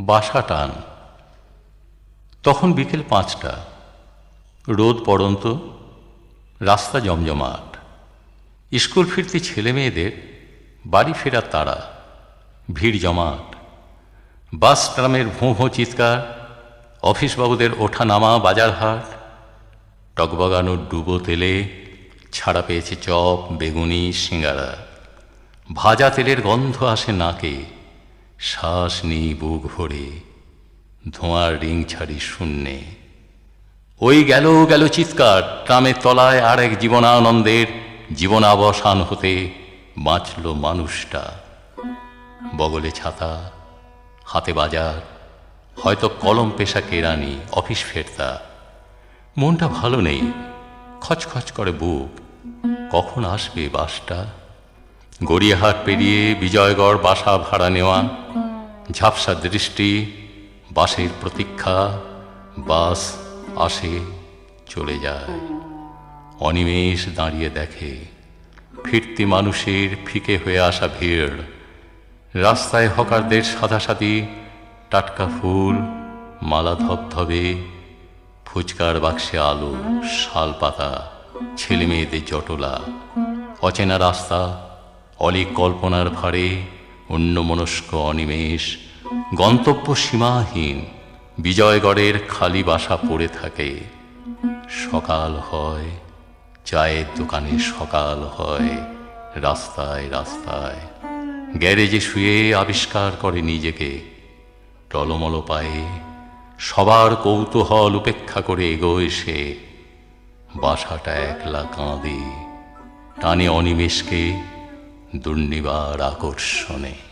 বাসা টান। তখন বিকেল পাঁচটা। রোদ পড়ন্ত, রাস্তা জমজমাট। স্কুল ফিরতি ছেলে মেয়েদের বাড়ি ফেরার তাড়া, ভিড় জমাট। বাস ট্রামের ভোঁ ভোঁ চিৎকার অফিস বাবুদের ওঠা নামা বাজার হাট টকবগানোর ডুবো তেলে ছাড়া পেয়েছে চপ, বেগুনি, সিঙ্গারা। ভাজা তেলের গন্ধ আসে নাকে। শ্বাস নিই বুক ভরে, ধোঁয়ার রিং ছাড়ি শূন্যে। ওই গেল গেল চিৎকার ট্রামের তলায় আর এক জীবনানন্দের জীবনাবসান হতে বাঁচল মানুষটা। বগলে ছাতা, হাতে বাজার, হয়তো কলম পেশা কেরানি, অফিস ফেরতা। মনটা ভালো নেই, খচখচ করে বুক, কখন আসবে বাসটা? গড়িয়াহাট পেরিয়ে বিজয়গড় বাসা ভাড়া নেওয়া, ঝাপসা দৃষ্টি, বাসের প্রতীক্ষা, বাস আসে, চলে যায়। অনিমেষ দাঁড়িয়ে দেখে, ফিরতি মানুষের ফিকে হয়ে আসা ভিড়। রাস্তায় হকারদের সাদাসাদি, টাটকা ফুল, মালা ধবধবে, ফুচকার বাক্সে আলো শাল পাতা ছেলে মেয়েদের জটলা, অচেনা রাস্তা অলিক কল্পনার ভারে অন্যমনস্ক অনিমেষ গন্তব্য সীমাহীন বিজয়গড়ের খালি বাসা পড়ে থাকে। সকাল হয়, চায়ের দোকানে সকাল হয়, রাস্তায় রাস্তায়। গ্যারেজে শুয়ে আবিষ্কার করে নিজেকে। টলমল পায়ে সবার কৌতূহল উপেক্ষা করে এগোয় সে। বাসাটা একলা কাঁদে। টানে অনিমেষকে দুর্নিবার আকর্ষণে।